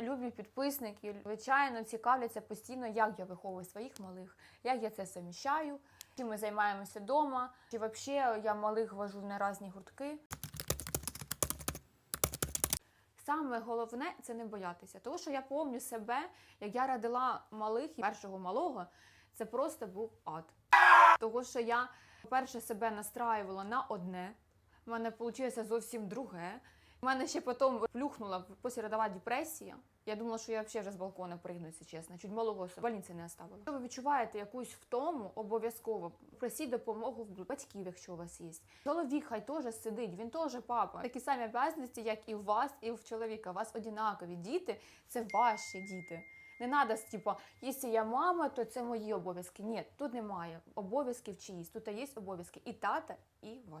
любі підписники, звичайно, цікавляться постійно, як я виховую своїх малих, як я це совміщаю, чим ми займаємося вдома, чи взагалі я малих вожу на різні гуртки. Саме головне це не боятися. Тому що я пам'ятаю себе, як я родила малих і першого малого, це просто був ад. Того, що я, по-перше, себе настраювала на одне, в мене вийшло зовсім друге. У мене ще потім плюхнула послеродова депресія. Я думала, що я взагалі вже з балкона пригну, якщо чесно. Чуть малого в больниці не оставила. Якщо ви відчуваєте якусь втому, обов'язково просіть допомогу в батьків, якщо у вас є. Чоловік хай теж сидить, він теж папа. Такі самі обов'язки, як і у вас, і в чоловіка. У вас однакові. Діти це ваші діти. Не треба, типу, якщо я мама, то це мої обов'язки. Ні, тут немає обов'язків чиїсь. Тут є обов'язки і тата, і ваші.